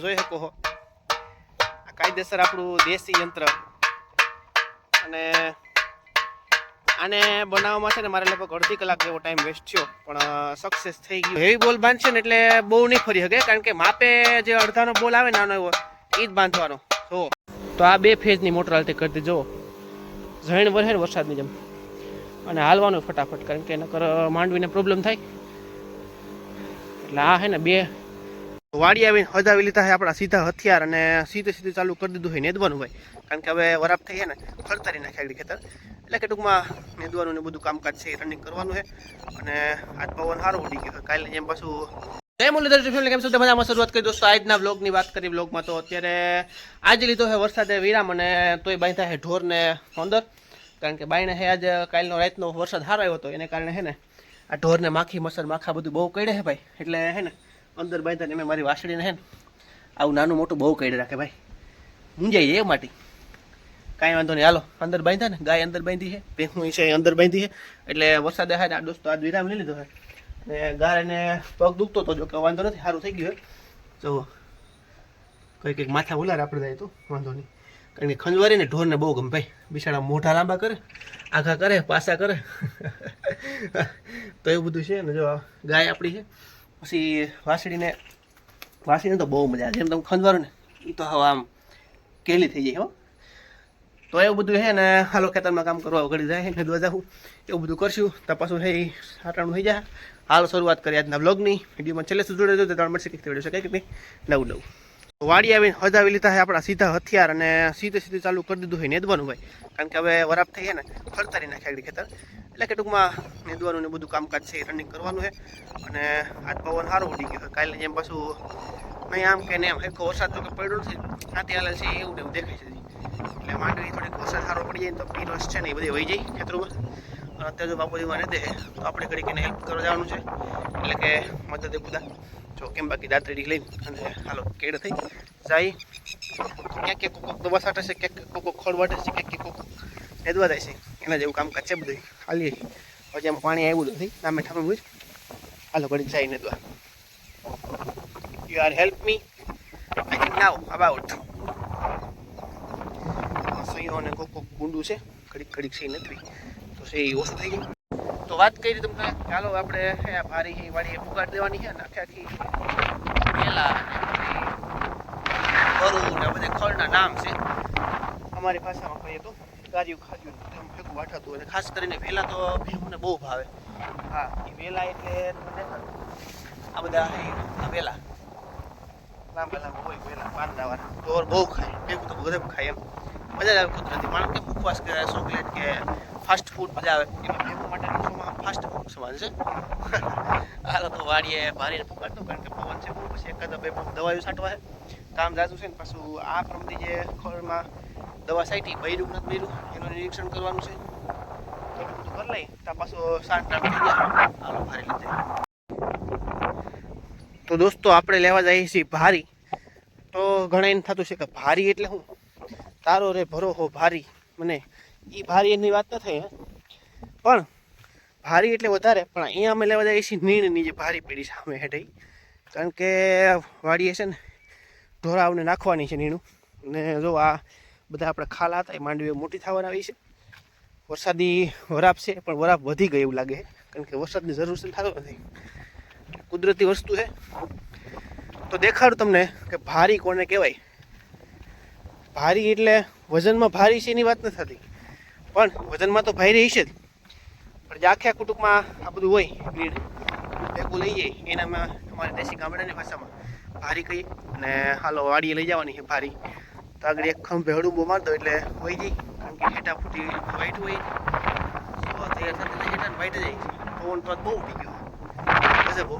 જોઈ શકો છો આ કાયદેસર આપણું દેશી યંત્ર. અને આને બનાવવામાં છે ને મારે લગભગ અડધી કલાક જેવો ટાઈમ વેસ્ટ થયો, પણ સક્સેસ થઈ ગયું. હેવી બોલ બાંધશે ને એટલે બહુ નહીં ફરી શકે, કારણ કે માપે જે અડધાનો બોલ આવે નાનો એવો, એ જ બાંધવાનો. જો તો આ બે ફેઝની મોટર હાલતી કરતી દીધો ઝણ વરસે ને વરસાદની જેમ. અને હાલવાનું ફટાફટ, કારણ કે એના કર, માંડવીને પ્રોબ્લેમ થાય. એટલે આ હે ને બે વાડી આવીને હજાવી લીધા છે આપણા સીધા હથિયાર અને સીધે સીધું ચાલુ કરી દીધું હોય નેદવાનું હોય કારણ કે હવે વરાપ થઈ છે ને ખડતારી નાખે ખેતર. એટલે કે ટૂંકમાં નેદવાનું ને બધું કામકાજ છે રનિંગ કરવાનું છે. અને આજ પવન સારો ઉડી ગયો કાલે જેમ પાછું જય મુરલીધર કેમ છો? તો મજામાં શરૂઆત કરી દોસ્તો આજના વ્લોગની વાત કરી વ્લોગમાં તો અત્યારે આજે લીધો છે વરસાદે વિરામ અને તોય બાંધ્યા છે ઢોરને અંદર કારણ કે બાઈને હે આજે કાલનો રાતનો વરસાદ સારો આવ્યો હતો. એને કારણે હે ને આ ઢોરને માખી, મસર, માખા બધું બહુ કડે છે ભાઈ. એટલે હે ને અંદર બાંધ્યા ને મેં મારી વાસળીને હે ને, આવું નાનું મોટું બહુ કડે રાખે ભાઈ. મૂંઝાઈ જાય એ માટી. કાંઈ વાંધો નહીં. હાલો, અંદર બાંધ્યા ને, ગાય અંદર બાંધી છે ભેંસું છે અંદર બાંધી છે. એટલે વરસાદ હા આ દોસ્તો આજ વિરામ લઈ લીધો છે ને ગાયને પગ દુખતો હતો જો વાંધો નથી સારું થઈ ગયું તો જુઓ કંઈ કંઈક માથા ઉલાર આપણે જાય તો, વાંધો નહીં. કારણ કે ખંજવારી ને ઢોરને બહુ ગમે ભાઈ. બિચારા મોઢા લાંબા કરે, આઘા કરે પાસા કરે. તો એવું બધું છે ને જો ગાય આપણી છે. પછી વાસળીને વાસળીને તો બહુ મજા આવે જેમ તમે ખંજવારો ને એ તો હવે આમ કેલી થઈ જાય, હો. તો એવું બધું છે ને, હાલો ખેતરમાં કામ કરવા ઘડી જાય ને દવા જાઉં. એવું બધું કરશું. તપાસું છે એ સાટાણું થઈ જાય. હાલ શરૂઆત કરી આજના બ્લોગની વિડીયોમાં છેલ્લે સુધી જોડે તો ત્રણ મળશે. કંઈક વીડિયો છે, કંઈક નવું નવું. વાડી આવીને હજાવી લીધા છે આપણા સીધા હથિયાર અને સીધે સીધું ચાલુ કરી દીધું હોય નેદવાનું ભાઈ. કારણ કે હવે વરાપ થઈ ને, ફરતારી નાખે આગળ ખેતર. એટલે કે ટૂંકમાં નેદવાનું ને બધું કામકાજ છે રનિંગ કરવાનું છે. અને આજ પવન સારો ઉડી ગયો કાલે જેમ પાછું નહીં આમ કે ને એમ એક વરસાદ તો કે પડ્યો નથી. સાથે હાલે છે એવું એવું દેખાય છે એટલે માંડવી થોડીક વરસાદ સારો પડી જાય તો પીરસ છે ને એ બધી વહી જાય ખેતરોમાં. અને અત્યારે જો બાપુજીમાં ને દે તો આપણે ઘડીક એને હેલ્પ કરવા જવાનું છે. એટલે કે મદદ બધા. જો કેમ બાકી દાંતડી લઈને અને હાલો કેડ થઈ જાય. ક્યાંક ક્યાંક કોક દવા છાંટે છે, ક્યાંક કોક ખડ વાટે છે, ક્યાંક કોક હેદવા જાય છે. એના જેવું કામકાજ છે બધું હાલીએ. પછી એમ પાણી આવ્યું નથી નામે ઠામે બધું હાલો ઘડીક જાય નેદવા. You are help me I think now about સહીઓ અને કોક કોક ગુંડું છે, ઘડીક ઘડીક સહી નથી તો સહી ઓછું થઈ ગયું. વાત કરી તમને. ચાલો આપણે ભારી વાળી પુગાડ દેવાની છે ને આખે આખી પેલા કરું ને બધે ખળના નામ છે. અમારી ભાષામાં કહીએ તો ગાર્યું ખાજ્યું એમ ભેગું વાટાતું અને ખાસ કરીને વેલા તો મને બહુ ભાવે. હા એ વેલા એટલે આ બધા આ વેલા. લાંબા હોય વેલા, પાંદડાવાળા. ઢોર બહુ ખાય, ભેગું તો બધે ખાય એમ. મજા આવે કુદરતી. માણસ કે કરે ચોકલેટ કે ફાસ્ટ ફૂડ મજા આવે. એમાં ભેગું માટે ફાસ્ટ સમાન છે. હાલો તો વાડીએ ભારીને પુકારતો કારણ કે પવન છે, બહુ પછી એકાદ બે પંપ દવાઓ છાંટવા છે. કામ જાતું છે ને, પાછું આ પ્રમદી જે ખોળમાં દવા છાંટી બૈરું નથી બૈરું એનું નિરીક્ષણ કરવાનું છે. તો બધું કરી લઈ ત્યાં પાછું સાંજ ટાઈમ થઈ ગયા. હાલો, ભારી લીધે તો દોસ્તો, આપણે લેવા જઈએ છીએ ભારી. તો ઘણા એને થતું છે કે ભારી એટલે શું? તારો રે ભરો હો ભારી. મને એ ભારી એની વાત ન થઈ પણ ભારી એટલે વધારે, પણ અહીંયા અમે લેવા જઈએ છીએ નીણની જે ભારી પીડી સામે હેઠે કારણ કે વાડીએ છે ને ઢોરાવને નાખવાની છે નીણું. ને જો આ બધા આપણે ખાલા હતા, એ માંડવી મોટી થવાના આવી છે. વરસાદી વરાપ છે, પણ વરાપ વધી ગઈ એવું લાગે છે. કારણ કે વરસાદની જરૂર છે થતો નથી. કુદરતી વસ્તુ છે. તો દેખાડું તમને કે ભારી કોને કહેવાય. ભારી એટલે વજનમાં ભારી છે એની વાત નથી થતી. પણ વજનમાં તો ભારી હશે જ. જે આખે કુટુંબમાં આ બધું હોય લીડ ભેગું લઈ જાય એનામાં અમારે દેશી ગામડાની ભાષામાં ભારી કહીએ. અને હાલો, વાડીએ લઈ જવાની છે ભારી. તો આગળ એક ખંભે હળુંબો મારતો એટલે વહી જાય કારણ કે હેઠા ફૂટી વાઈટ હોય. તો તૈયાર થતી હેઠા વાઈટ જાય. તો બહુ ઉડી ગયો. ગજબ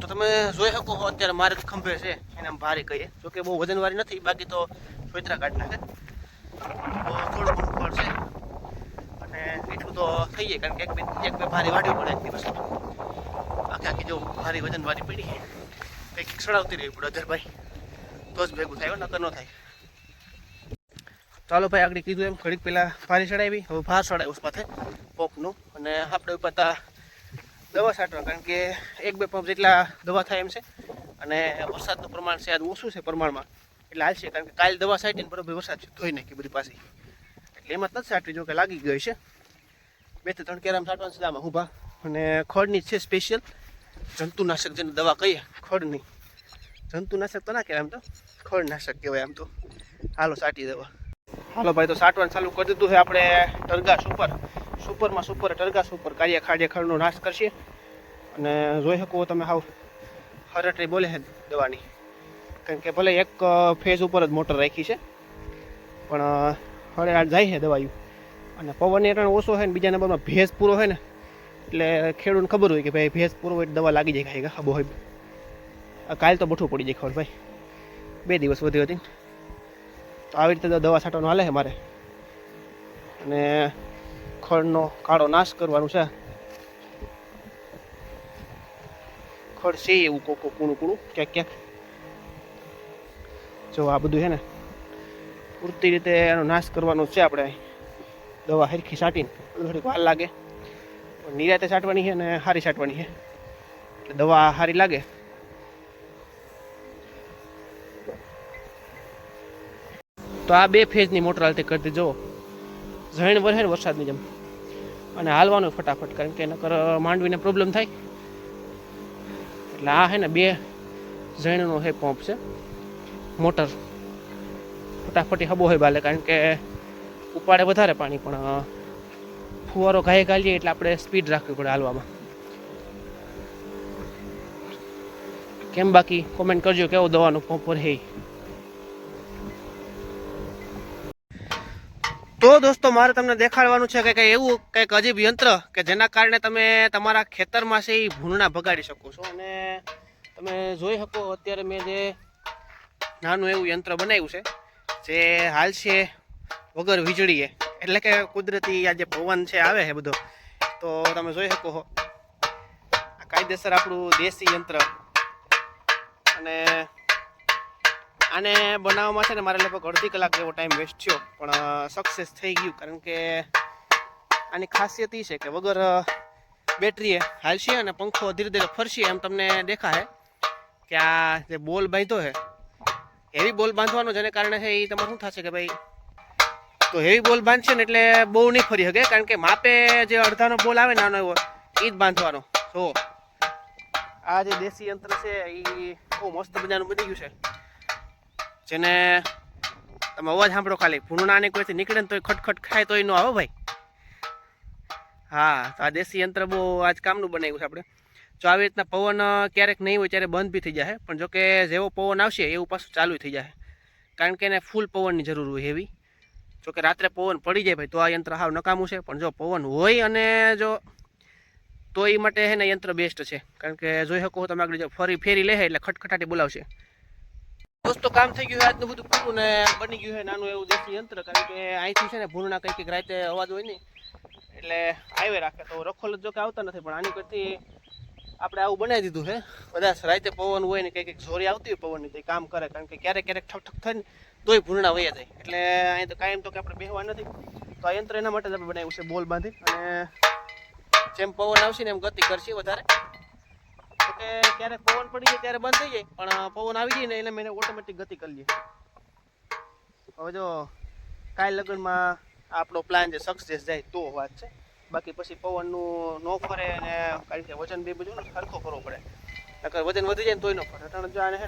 તો તમે જોઈ શકો છો અત્યારે મારે ખંભે છે. એને ભારે કહીએ. જોકે બહુ વજનવાળી નથી. બાકી તો સોયત્રા કાઢ નાખે થોડું તો થઈ જાય કારણ કે એક એક બે ભારી વાઢવી પડે એક દિવસ. આખી આખી જો ભારી વજનવાળી પડી, કંઈક સડાવતી રહેવી પડે અધરભાઈ તો જ ભેગું થાય નકર ન થાય. ચાલો ભાઈ, આગળ કીધું એમ, ઘડીક પહેલાં ભારી ચડાવી. હવે ભાર ચડાવ્યું છે પંપનું. અને આપણે ઉપર તા દવા છાંટવા, કારણ કે એક બે પંપ જેટલા દવા થાય એમ છે. અને વરસાદનું પ્રમાણ છે, આજ ઓછું છે પ્રમાણમાં. એટલે હાલશે કારણ કે કાલ દવા છાંટીને બરોબર વરસાદ છે, ધોઈ નાખી બધી પાછી. એટલે એમાં નથી છાંટવી જો કે લાગી ગઈ છે. બેથી ત્રણ કેરામ સાટવાનું છે આમાં ઊભા. અને ખોડની છે સ્પેશિયલ જંતુનાશક જેને દવા કહીએ, ખોડની. જંતુનાશક તો ના કહેવાય આમ તો. ખોડનાશક કહેવાય આમ તો. હાલો, સાટી દવા. હાલો ભાઈ, તો સાટવાનું ચાલુ કરી દીધું છે આપણે ટરગા સુપર. સુપરમાં સુપર ટરગા સુપર. કાર્ય ખાડે ખડનો નાશ કરશે. અને જોઈ શકો તમે હાવ હરટરી બોલે છે દવાની. કારણ કે ભલે એક ફેઝ ઉપર જ મોટર રાખી છે. પણ હળે હાલ જાય છે દવાયું. અને પવન એ ઓછો હોય ને બીજા નંબરમાં ભેજ પૂરો હોય ને, એટલે ખેડૂતને ખબર હોય કે ભાઈ ભેંસ પૂરો હોય દવા લાગી જાય ખાઈ ખાબો હોય કાલ તો બઠું પડી જાય ખબર ભાઈ. બે દિવસ વધી હતી. તો આવી રીતે દવા છાંટવાનું હાલે છે મારે. અને ખડનો કાળો નાશ કરવાનું છે. ખડ છે એવું કોક કૂણું કૂણું, ક્યાંક ક્યાંક. જો આ બધું છે ને, પૂરતી રીતે એનો નાશ કરવાનો છે આપણે. દવા હરખી છાંટીને થોડીક વાર લાગે. પણ નિરાતે છાંટવાની છે અને સારી છાંટવાની છે. એટલે દવા સારી લાગે. તો આ બે ફેઝની મોટર હાલતી કરતી જુઓ. ઝણ વરસે વરસાદની જેમ. અને હાલવાનું ફટાફટ, કારણ કે નકર માંડવીને પ્રોબ્લેમ થાય. એટલે આ છે ને બે ઝણનો હે પંપ છે. મોટર. ફટાફટી હબો હોય બાલે, કારણ કે ઉપાડે વધારે પાણી, પણ ફુવારો ઘાય ઘાલીએ એટલે આપણે સ્પીડ રાખવી પડે હાલવામાં. કેમ બાકી? કોમેન્ટ કરજો કેવો દવાનો પંપ હે. તો દોસ્તો, મારે તમને દેખાડવાનું છે કે કંઈ એવું કંઈક અજીબ યંત્ર કે જેના કારણે તમે તમારા ખેતરમાં છે એ ભૂંડણા ભગાડી શકો છો. અને તમે જોઈ શકો, અત્યારે મેં જે નાનું એવું યંત્ર બનાવ્યું છે, જે હાલ છે વગર વીજળીએ. એટલે કે કુદરતી આ જે પવન છે, આવે છે બધો. તો તમે જોઈ શકો છો આ કાયદેસર આપણું દેશી યંત્ર. અને આને બનાવવામાં છે ને, મારે લગભગ અડધી કલાક જેવો ટાઈમ વેસ્ટ થયો. પણ સક્સેસ થઈ ગયું. કારણ કે આની ખાસિયત એ છે કે વગર બેટરીએ હાલશે અને પંખો ધીરે ધીરે ફરશે એમ તમને દેખાય કે આ જે બોલ બાંધ્યો છે, એવી બોલ બાંધવાનો જેને કારણે છે એ તમારે શું થશે કે ભાઈ તો હેવી બોલ બાંધશે ને એટલે બહુ નહીં ફરી શકે, કારણ કે માપે જે અડધાનો બોલ આવે નાનો એવો, એ જ બાંધવાનો. જો, આ જે દેશી યંત્ર છે એ બહુ મસ્ત મજાનું બની ગયું છે. જેને તમે અવાજ સાંભળો ખાલી ભૂંડાને કોઈથી નીકળે ને તો ખટખટ ખાય તોય ન આવો ભાઈ. હા, તો આ દેશી યંત્ર બહુ આજ કામનું બનાવ્યું છે આપણે. જો આવી રીતના પવન ક્યારેક નહીં હોય ત્યારે બંધ બી થઈ જાય, પણ જો કે જેવો પવન આવશે એવું પાછું ચાલુ થઈ જાય. કારણ કે એને ફૂલ પવનની જરૂર હોય એવી જો કે રાત્રે પવન પડી જાય ભાઈ, તો આ યંત્ર હાવ નકામું છે. પણ જો પવન હોય અને જો, તો એ માટે છે ને યંત્ર બેસ્ટ છે. કારણ કે જોઈ શકો તમે આગળ ફરી ફેરી લે એટલે ખટખટાટી બોલાવશે. દોસ્તો, કામ થઈ ગયું આજનું બધું પૂરું ને બની ગયું છે નાનું એવું દેશી યંત્ર. કારણ કે અહીંથી છે ને ભૂલના કંઈક રાતે અવાજ હોય નહીં એટલે હાઈવે રાખે. તો રખોલ જ કે આવતા નથી, પણ આની કરતી આપણે આવું બનાવી દીધું છે બધા રાતે પવન હોય ને કંઈક કંઈક જોરી આવતી હોય પવનની તો કામ કરે, કારણ કે ક્યારેક ક્યારેક ઠક થાય ને તોય ભૂરણા વયા જાય. એટલે અહીં તો કાયમ તો કે આપણે બેહવા નથી. તો આ યંત્ર એના માટે જ આપણે બનાવ્યું છે બોલ બાંધી. અને જેમ પવન આવશે ને એમ ગતિ કરશે વધારે. કે ક્યારેક પવન પડી જાય ત્યારે બંધ થઈ જાય, પણ પવન આવી જાય ને એટલે મેં ઓટોમેટિક ગતિ કરી લઈએ હવે જો કાલ લગ્નમાં આપણો પ્લાન જે સક્સેસ જાય તો વાત છે. બાકી પછી પવનનું ન ફરે અને કારણ કે વજન બે બધું સરખો કરવો પડે. નકર વજન વધી જાય ને તોય ન ફરે. અટાણે જો આને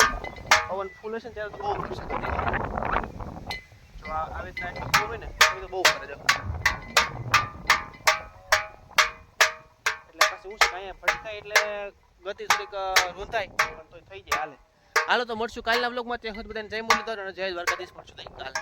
પવન ફૂલ હશે ને ત્યારે બહુ ફરશે. જો આવી રીતના હોય ને તો તો બહુ ફરે જો. એટલે પછી હું છે કે અહીંયા ફટકાય એટલે ગતિ થોડીક અ, પણ તોય થઈ જાય હાલે. હાલો તો મળશું કાલના બ્લોગમાં ત્યાં સુધી બધાને જય મુરલીધર અને જય દ્વારકાધીશ. મળશું કાલ